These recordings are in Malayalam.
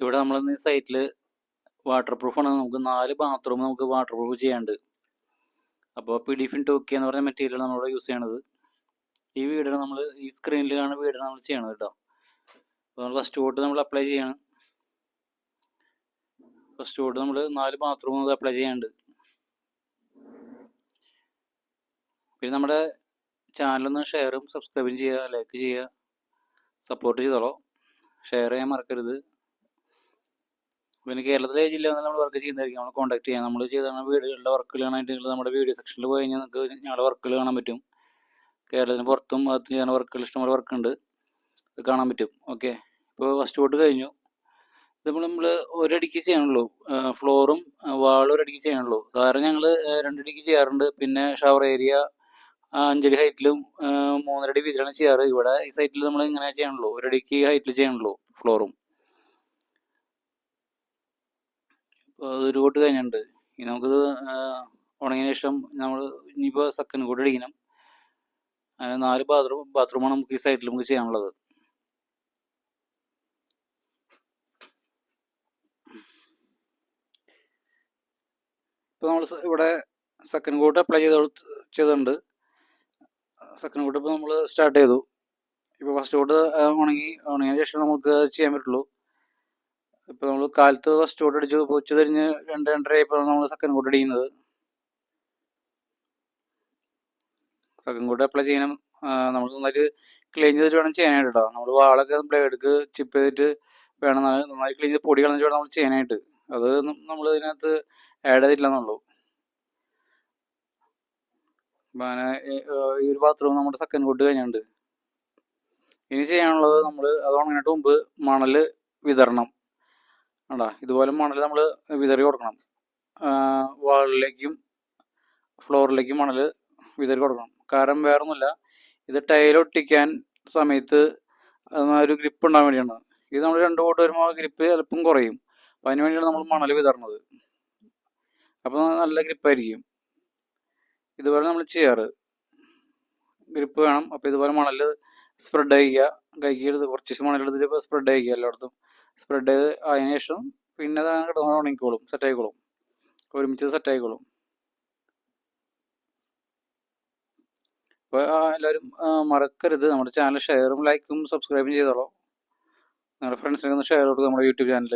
ഇവിടെ നമ്മൾ ഈ സൈറ്റിൽ വാട്ടർ പ്രൂഫാണ് നമുക്ക് നാല് ബാത്റൂം നമുക്ക് വാട്ടർ പ്രൂഫ് ചെയ്യാണ്ട് അപ്പോൾ പി ഡി ഫിൻ ടോക്കി എന്ന് പറഞ്ഞ മെറ്റീരിയൽ നമ്മളിവിടെ യൂസ് ചെയ്യണത്. ഈ വീടിന് നമ്മൾ ഈ സ്ക്രീനിൽ കാണുന്ന വീടിന് നമ്മൾ ചെയ്യണത് കേട്ടോ അപ്പോൾ നമ്മൾ ഫസ്റ്റ് കോട്ട് നമ്മൾ അപ്ലൈ ചെയ്യണം. ഫസ്റ്റ് കോട്ട് നമ്മൾ നാല് ബാത്റൂം അപ്ലൈ ചെയ്യാണ്ട് പിന്നെ നമ്മുടെ ചാനലൊന്ന് ഷെയറും സബ്സ്ക്രൈബും ചെയ്യുക ലൈക്ക് ചെയ്യുക സപ്പോർട്ട് ചെയ്തോളൂ. ഷെയർ ചെയ്യാൻ മറക്കരുത്. പിന്നെ കേരളത്തിലെ ജില്ല നമ്മൾ വർക്ക് ചെയ്യുന്നതായിരിക്കും. നമ്മൾ കോൺടാക്ട് ചെയ്യാം. നമ്മൾ ചെയ്ത വീടുകളിലെ വർക്കുകൾ കാണാനായിട്ട് നിങ്ങൾ നമ്മുടെ വീഡിയോ സെക്ഷനിൽ പോയി കഴിഞ്ഞാൽ നിങ്ങൾക്ക് ഞങ്ങളുടെ വർക്കുകൾ കാണാൻ പറ്റും. കേരളത്തിന് പുറത്തും അകത്തും ചെയ്യുന്ന വർക്കുകൾ ഇഷ്ടംപോലെ വർക്ക് ഉണ്ട്. അത് കാണാൻ പറ്റും. ഓക്കെ ഇപ്പോൾ ഫസ്റ്റ് ബോട്ട് കഴിഞ്ഞു. ഇത് നമ്മൾ നമ്മൾ ഒരടിക്ക് ചെയ്യാനുള്ളൂ. ഫ്ലോറും വാളും ഒരടിക്ക് ചെയ്യാനുള്ളൂ. സാധാരണ ഞങ്ങൾ രണ്ടടിക്ക് ചെയ്യാറുണ്ട്. പിന്നെ ഷവർ ഏരിയ അഞ്ചടി ഹൈറ്റിലും മൂന്നരടി വീതിയിലാണ് ചെയ്യാറ്. ഇവിടെ ഈ സൈറ്റിൽ നമ്മൾ ഇങ്ങനെ ചെയ്യണുള്ളൂ ഒരടിക്ക് ഹൈറ്റിൽ ചെയ്യാനുള്ളൂ ഫ്ലോറും ഇപ്പോൾ ഒരു കോട്ട് കഴിഞ്ഞിട്ടുണ്ട്. ഇനി നമുക്കിത് ഉണങ്ങിയ ശേഷം നമ്മൾ ഇനിയിപ്പോൾ സെക്കൻഡ് കോട്ട് അടിക്കണം. അങ്ങനെ നാല് ബാത്റൂം ബാത്റൂമാണ് നമുക്ക് ഈ സൈഡിൽ നമുക്ക് ചെയ്യാനുള്ളത്. ഇപ്പോൾ നമ്മൾ ഇവിടെ സെക്കൻഡ് കോട്ട് അപ്ലൈ ചെയ്ത് ചെയ്തിട്ടുണ്ട്. സെക്കൻഡ് കോട്ട് ഇപ്പോൾ നമ്മൾ സ്റ്റാർട്ട് ചെയ്തു. ഇപ്പോൾ ഫസ്റ്റ് കോട്ട് ഉണങ്ങി ഉണങ്ങിയതിന് ശേഷം നമുക്ക് ചെയ്യാൻ പറ്റുള്ളൂ. ഇപ്പോൾ നമ്മൾ കാലത്ത് ഫസ്റ്റ് കോട്ട് അടിച്ചു ഉച്ച തിരിഞ്ഞ് രണ്ട് രണ്ടര ആയപ്പോൾ നമ്മൾ സെക്കൻഡ് കോട്ട് അടിക്കുന്നത്. സെക്കൻഡ് കോട്ട് അപ്ലൈ ചെയ്യണം. നമ്മൾ നന്നായിട്ട് ക്ലീൻ ചെയ്തിട്ട് വേണം ചെയ്യാനായിട്ട് കേട്ടോ നമ്മൾ വാളൊക്കെ ബ്ലേഡ്ക്ക് ചിപ്പ് ചെയ്തിട്ട് വേണം നന്നായി ക്ലീൻ ചെയ്ത് പൊടി കളഞ്ഞിട്ട് വേണം നമ്മൾ ചെയ്യാനായിട്ട്. അത് നമ്മൾ ഇതിനകത്ത് ആഡ് ചെയ്തിട്ടില്ലെന്നുള്ളൂ. ഈ ഒരു ബാത്റൂം നമ്മുടെ സെക്കൻഡ് കോട്ട് കഴിഞ്ഞിട്ടുണ്ട്. ഇനി ചെയ്യാനുള്ളത് നമ്മൾ അത് ഉണങ്ങിയിട്ട് മുമ്പ് മണൽ വിതരണം ആണ്ടാ. ഇതുപോലെ മണൽ നമ്മൾ വിതറി കൊടുക്കണം. വാളിലേക്കും ഫ്ലോറിലേക്കും മണൽ വിതറി കൊടുക്കണം. കാരണം വേറൊന്നുമില്ല. ഇത് ടൈലൊട്ടിക്കാൻ സമയത്ത് ഒരു ഗ്രിപ്പ് ഉണ്ടാകാൻ വേണ്ടിയാണ്. ഇത് നമ്മൾ രണ്ട് കോട്ട് വരുമ്പോൾ ഗ്രിപ്പ് ചിലപ്പം കുറയും. അപ്പം അതിന് വേണ്ടിയാണ് നമ്മൾ മണൽ വിതറുന്നത് അപ്പോൾ നല്ല ഗ്രിപ്പായിരിക്കും. ഇതുപോലെ നമ്മൾ ചെയ്യാറ്. ഗ്രിപ്പ് വേണം. അപ്പോൾ ഇതുപോലെ മണൽ സ്പ്രെഡ് ചെയ്യുക കൈക്ക് എടുത്ത് കുറച്ച് മണലെടുത്തിട്ട് സ്പ്രെഡ് ചെയ്യുക എല്ലായിടത്തും. സ്പ്രെഡ് ചെയ്ത് അതിന് ശേഷം പിന്നെ അത് ഉണങ്ങിക്കോളും സെറ്റ് ആയിക്കോളും ഒരുമിച്ച് സെറ്റ് ആയിക്കോളും അപ്പോൾ എല്ലാവരും മറക്കരുത്. നമ്മുടെ ചാനൽ ഷെയറും ലൈക്കും സബ്സ്ക്രൈബും ചെയ്തോളൂ. നിങ്ങളുടെ ഫ്രണ്ട്സിനൊക്കെ ഒന്ന് ഷെയർ കൊടുക്കുക നമ്മുടെ യൂട്യൂബ് ചാനൽ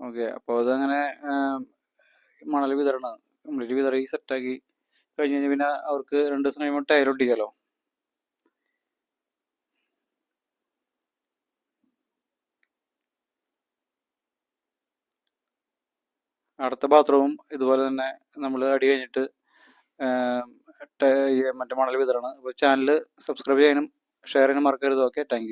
ഓക്കെ അപ്പോൾ അതങ്ങനെ മണൽ വിതരണം കംപ്ലീറ്റ് വിതറി സെറ്റാക്കി കഴിഞ്ഞ് കഴിഞ്ഞാൽ പിന്നെ അവർക്ക് രണ്ട് ദിവസം കഴിയുമ്പോൾ ടയർ അടുത്ത ബാത്റൂമും ഇതുപോലെ തന്നെ നമ്മൾ അടി കഴിഞ്ഞിട്ട് മറ്റേ മണൽ വിതരണം അപ്പോൾ ചാനൽ സബ്സ്ക്രൈബ് ചെയ്യാനും ഷെയർ ചെയ്യാനും മറക്കരുത്. Okay thank